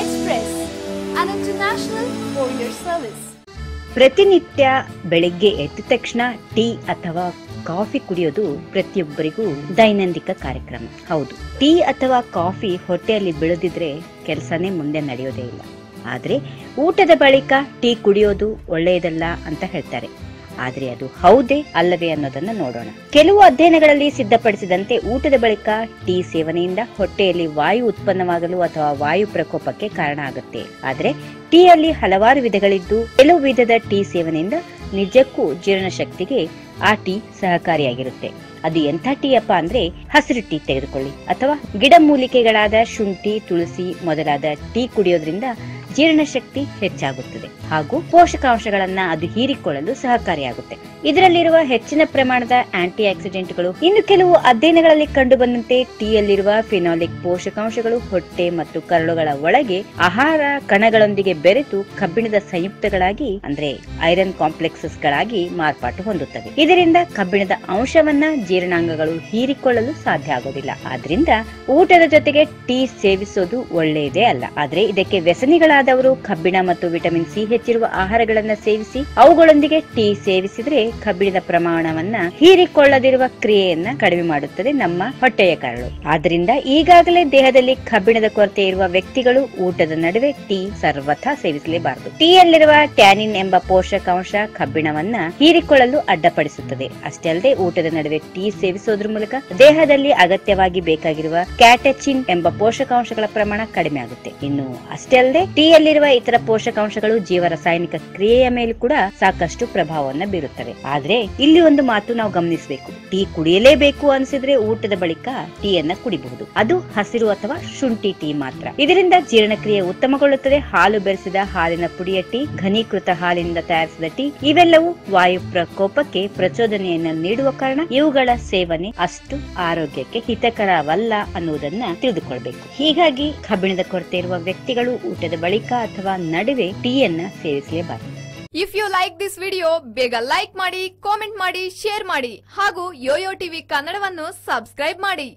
Express, an international courier service ಪ್ರತಿನಿತ್ಯ ಬೆಳಿಗ್ಗೆ ಎದ್ದ ತಕ್ಷಣ ಟೀ ಅಥವಾ ಕಾಫಿ ಕುಡಿಯೋದು ಪ್ರತಿಯೊಬ್ಬರಿಗೂ ದೈನಂದಿಕ ಕಾರ್ಯಕ್ರಮ. ಹೌದು ಟೀ ಅಥವಾ ಕಾಫಿ ಹೊಟ್ಟೆಯಲ್ಲಿ ಬೆಳೆದಿದ್ರೆ ಕೆಲಸನೇ ಮುಂದೆ ನಡೆಯೋದೇ ಇಲ್ಲ. ಆದ್ರೆ ಊಟದ ಬಳಿಕ ಟೀ ಕುಡಿಯೋದು ಒಳ್ಳೆಯದಲ್ಲ ಅಂತ ಹೇಳ್ತಾರೆ. ಆದ್ರೆ ಅದು ಹೌದೇ ಅಲ್ಲವೇ ಅನ್ನೋದನ್ನ ನೋಡೋಣ. ಕೆಲವು ಅಧ್ಯಯನಗಳಲ್ಲಿ ಸಿದ್ಧಪಡಿಸಿದಂತೆ ಊಟದ ಬಳಿಕ ಟೀ ಸೇವನೆಯಿಂದ ಹೊಟ್ಟೆಯಲ್ಲಿ ವಾಯು ಉತ್ಪನ್ನವಾಗಲು ಅಥವಾ ವಾಯು ಪ್ರಕೋಪಕ್ಕೆ ಕಾರಣ ಆಗುತ್ತೆ. ಆದ್ರೆ ಟೀಯಲ್ಲಿ ಹಲವಾರು ವಿಧಗಳಿದ್ದು ಕೆಲವು ವಿಧದ ಟೀ ಸೇವನೆಯಿಂದ ನಿಜಕ್ಕೂ ಜೀರ್ಣಶಕ್ತಿಗೆ ಆ ಟೀ ಸಹಕಾರಿಯಾಗಿರುತ್ತೆ. ಅದು ಎಂಥ ಟೀ ಅಪ್ಪ ಅಂದ್ರೆ ಹಸಿರು ಟೀ ತೆಗೆದುಕೊಳ್ಳಿ ಅಥವಾ ಗಿಡಮೂಲಿಕೆಗಳಾದ ಶುಂಠಿ, ತುಳಸಿ ಮೊದಲಾದ ಟೀ ಕುಡಿಯೋದ್ರಿಂದ ಜೀರ್ಣಶಕ್ತಿ ಹೆಚ್ಚಾಗುತ್ತದೆ ಹಾಗೂ ಪೋಷಕಾಂಶಗಳನ್ನ ಅದು ಹೀರಿಕೊಳ್ಳಲು ಸಹಕಾರಿಯಾಗುತ್ತೆ. ಇದರಲ್ಲಿರುವ ಹೆಚ್ಚಿನ ಪ್ರಮಾಣದ ಆಂಟಿ ಆಕ್ಸಿಡೆಂಟ್ಗಳು ಇನ್ನು ಕೆಲವು ಅಧ್ಯಯನಗಳಲ್ಲಿ ಕಂಡುಬಂದಂತೆ ಟೀಯಲ್ಲಿರುವ ಫಿನಾಲಿಕ್ ಪೋಷಕಾಂಶಗಳು, ಹೊಟ್ಟೆ ಮತ್ತು ಕರಳುಗಳ ಒಳಗೆ ಆಹಾರ ಕಣಗಳೊಂದಿಗೆ ಬೆರೆತು ಕಬ್ಬಿಣದ ಸಂಯುಕ್ತಗಳಾಗಿ, ಅಂದ್ರೆ ಐರನ್ ಕಾಂಪ್ಲೆಕ್ಸಸ್ ಗಳಾಗಿ ಮಾರ್ಪಾಟು ಹೊಂದುತ್ತವೆ. ಇದರಿಂದ ಕಬ್ಬಿಣದ ಅಂಶವನ್ನ ಜೀರ್ಣಾಂಗಗಳು ಹೀರಿಕೊಳ್ಳಲು ಸಾಧ್ಯ ಆಗೋದಿಲ್ಲ. ಆದ್ರಿಂದ ಊಟದ ಜೊತೆಗೆ ಟೀ ಸೇವಿಸೋದು ಒಳ್ಳೆಯದೇ ಅಲ್ಲ. ಆದ್ರೆ ಇದಕ್ಕೆ ವ್ಯಸನಿಗಳಾದವರು ಕಬ್ಬಿಣ ಮತ್ತು ವಿಟಮಿನ್ ಸಿ ಹೆಚ್ಚಿರುವ ಆಹಾರಗಳನ್ನು ಸೇವಿಸಿ, ಅವುಗಳೊಂದಿಗೆ ಟೀ ಸೇವಿಸಿದ್ರೆ ಕಬ್ಬಿಣದ ಪ್ರಮಾಣವನ್ನ ಹೀರಿಕೊಳ್ಳದಿರುವ ಕ್ರಿಯೆಯನ್ನ ಕಡಿಮೆ ಮಾಡುತ್ತದೆ ನಮ್ಮ ಹೊಟ್ಟೆಯ ಕರಳು. ಆದ್ರಿಂದ ಈಗಾಗಲೇ ದೇಹದಲ್ಲಿ ಕಬ್ಬಿಣದ ಕೊರತೆ ಇರುವ ವ್ಯಕ್ತಿಗಳು ಊಟದ ನಡುವೆ ಟೀ ಸರ್ವಥಾ ಸೇವಿಸಲೇಬಾರದು. ಟೀಯಲ್ಲಿರುವ ಟ್ಯಾನಿನ್ ಎಂಬ ಪೋಷಕಾಂಶ ಕಬ್ಬಿಣವನ್ನ ಹೀರಿಕೊಳ್ಳಲು ಅಡ್ಡಪಡಿಸುತ್ತದೆ. ಅಷ್ಟೇ ಅಲ್ಲದೆ ಊಟದ ನಡುವೆ ಟೀ ಸೇವಿಸೋದ್ರ ಮೂಲಕ ದೇಹದಲ್ಲಿ ಅಗತ್ಯವಾಗಿ ಬೇಕಾಗಿರುವ ಕ್ಯಾಟಚಿನ್ ಎಂಬ ಪೋಷಕಾಂಶಗಳ ಪ್ರಮಾಣ ಕಡಿಮೆ ಆಗುತ್ತೆ. ಇನ್ನು ಅಷ್ಟೇ ಅಲ್ಲದೆ ಟೀಯಲ್ಲಿರುವ ಇತರ ಪೋಷಕಾಂಶಗಳು ಜೀವ ರಾಸಾಯನಿಕ ಕ್ರಿಯೆಯ ಮೇಲೆ ಕೂಡ ಸಾಕಷ್ಟು ಪ್ರಭಾವವನ್ನು ಬೀರುತ್ತವೆ. ಆದ್ರೆ ಇಲ್ಲಿ ಒಂದು ಮಾತು ನಾವು ಗಮನಿಸಬೇಕು. ಟೀ ಕುಡಿಯಲೇಬೇಕು ಅನ್ಸಿದ್ರೆ ಊಟದ ಬಳಿಕ ಟೀಯನ್ನ ಕುಡಿಬಹುದು. ಅದು ಹಸಿರು ಅಥವಾ ಶುಂಠಿ ಟೀ ಮಾತ್ರ. ಇದರಿಂದ ಜೀರ್ಣಕ್ರಿಯೆ ಉತ್ತಮಗೊಳ್ಳುತ್ತದೆ. ಹಾಲು ಬೆರೆಸಿದ ಹಾಲಿನ ಪುಡಿಯ ಟೀ, ಘನೀಕೃತ ಹಾಲಿನಿಂದ ತಯಾರಿಸಿದ ಟೀ, ಇವೆಲ್ಲವೂ ವಾಯು ಪ್ರಕೋಪಕ್ಕೆ ಪ್ರಚೋದನೆಯನ್ನು ನೀಡುವ ಕಾರಣ ಇವುಗಳ ಸೇವನೆ ಅಷ್ಟು ಆರೋಗ್ಯಕ್ಕೆ ಹಿತಕರವಲ್ಲ ಅನ್ನುವುದನ್ನ ತಿಳಿದುಕೊಳ್ಬೇಕು. ಹೀಗಾಗಿ ಕಬ್ಬಿಣದ ಕೊರತೆ ಇರುವ ವ್ಯಕ್ತಿಗಳು ಊಟದ ಬಳಿಕ ಅಥವಾ ನಡುವೆ ಟೀಯನ್ನ ಸೇವಿಸಲೇಬಾರದು if you like this video ಬೇಗ ಲೈಕ್ ಮಾಡಿ ಕಾಮೆಂಟ್ ಮಾಡಿ ಶೇರ್ ಮಾಡಿ ಹಾಗೂ ಯೋಯೋ ಟಿವಿ ಕನ್ನಡವನ್ನು ಸಬ್ಸ್ಕ್ರೈಬ್ ಮಾಡಿ.